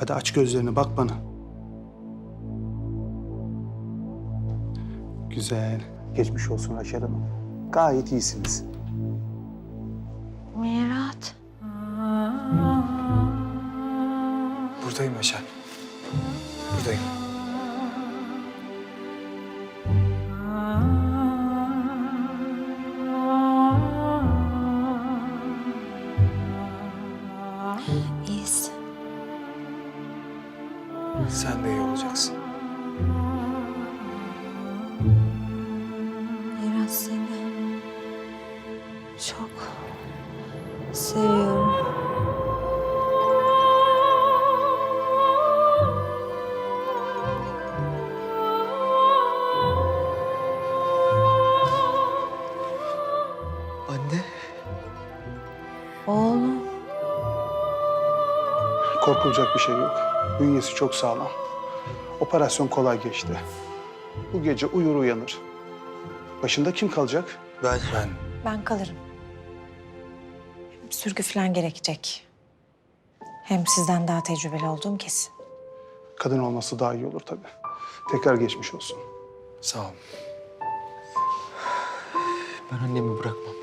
Hadi aç gözlerini bak bana. Güzel. Geçmiş olsun Haşer Hanım. Gayet iyisiniz. Mirat. Buradayım Haşer. Buradayım. Sen de iyi olacaksın. Mirat seni çok seviyorum. Anne. Oğlum. Korkulacak bir şey yok. Bünyesi çok sağlam. Operasyon kolay geçti. Bu gece uyur uyanır. Başında kim kalacak? Ben. Ben. Ben kalırım. Sürgü falan gerekecek. Hem sizden daha tecrübeli olduğum kesin. Kadın olması daha iyi olur tabii. Tekrar geçmiş olsun. Sağ ol. Ben annemi bırakmam.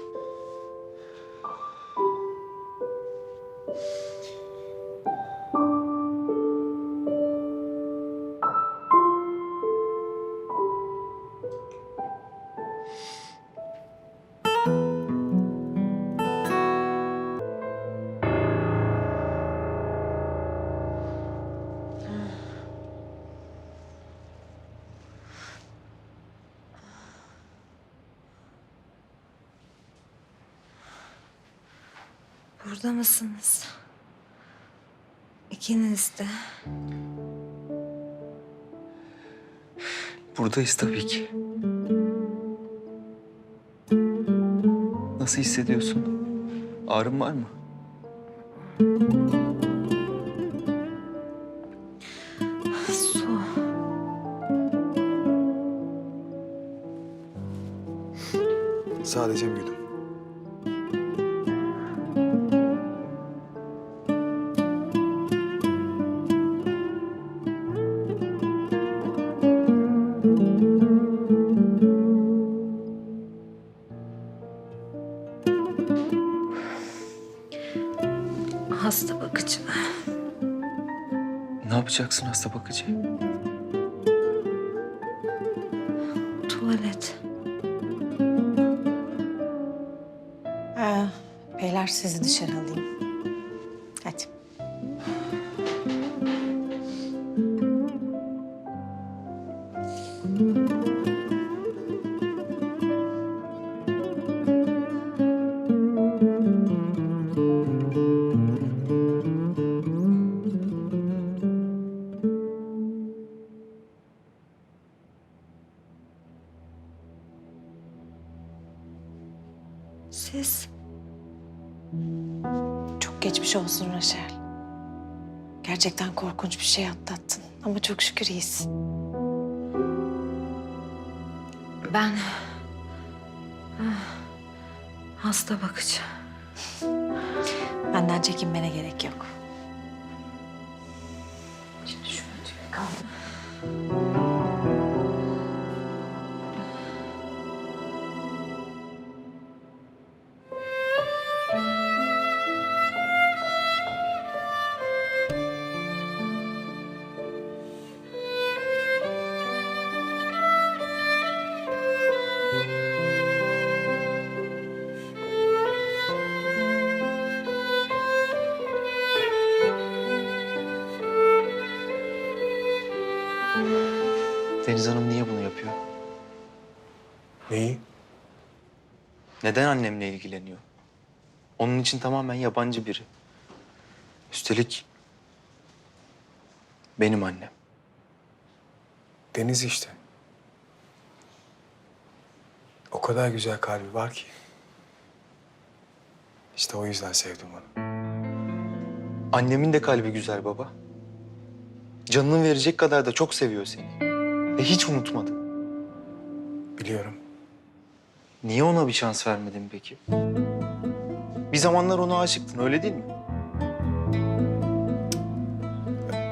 Burada mısınız? İkiniz de. Buradayız tabii ki. Nasıl hissediyorsun? Ağrın var mı? Su. Sadece bir yudum. Ne yapacaksın hasta bakıcı? Tuvalet. Ee, beyler sizi dışarı alayım. Çok geçmiş olsun Raşel. Gerçekten korkunç bir şey atlattın ama çok şükür iyisin. Ben ah, hasta bakıcı. Benden çekinmene gerek yok. Şimdi şöyle kaldı. Deniz Hanım niye bunu yapıyor? Neyi? Neden annemle ilgileniyor? Onun için tamamen yabancı biri. Üstelik benim annem. Deniz işte. O kadar güzel kalbi var ki. İşte o yüzden sevdim onu. Annemin de kalbi güzel baba. Canını verecek kadar da çok seviyor seni. Ve hiç unutmadı. Biliyorum. Niye ona bir şans vermedin peki? Bir zamanlar ona aşıktın öyle değil mi?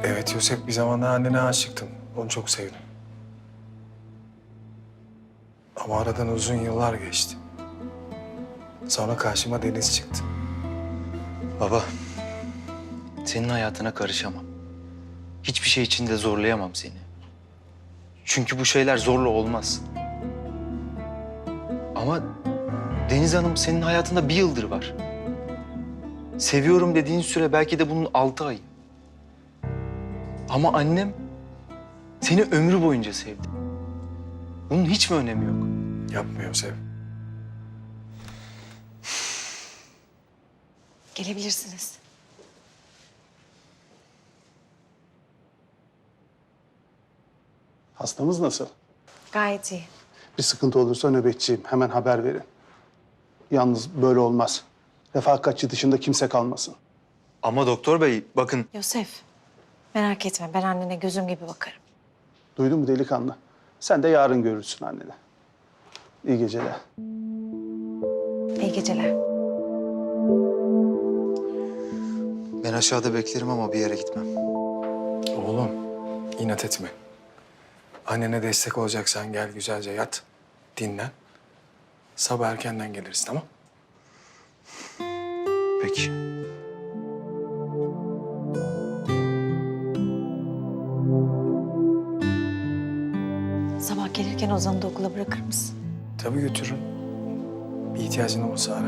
Evet Yusuf bir zamanlar annene aşıktım. Onu çok sevdim. Ama aradan uzun yıllar geçti. Sonra karşıma Deniz çıktı. Baba, senin hayatına karışamam. Hiçbir şey için de zorlayamam seni. Çünkü bu şeyler zorla olmaz. Ama Deniz Hanım senin hayatında bir yıldır var. Seviyorum dediğin süre belki de bunun altı ayı. Ama annem seni ömrü boyunca sevdi. Bunun hiç mi önemi yok? Yapma Yusuf. Gelebilirsiniz. Hastamız nasıl? Gayet iyi. Bir sıkıntı olursa nöbetçiyim. Hemen haber verin. Yalnız böyle olmaz. Refakatçi dışında kimse kalmasın. Ama doktor bey bakın Yosef, merak etme. Ben annene gözüm gibi bakarım. Duydun mu delikanlı? Sen de yarın görürsün anneni. İyi geceler. İyi geceler. ben aşağıda beklerim ama bir yere gitmem. Oğlum inat etme. Annene destek olacaksan gel güzelce yat. Dinlen. Sabah erkenden geliriz tamam? Peki. Sabah gelirken Ozan'ı da okula bırakır mısın? Tabii götürürüm. Bir ihtiyacın olursa ara.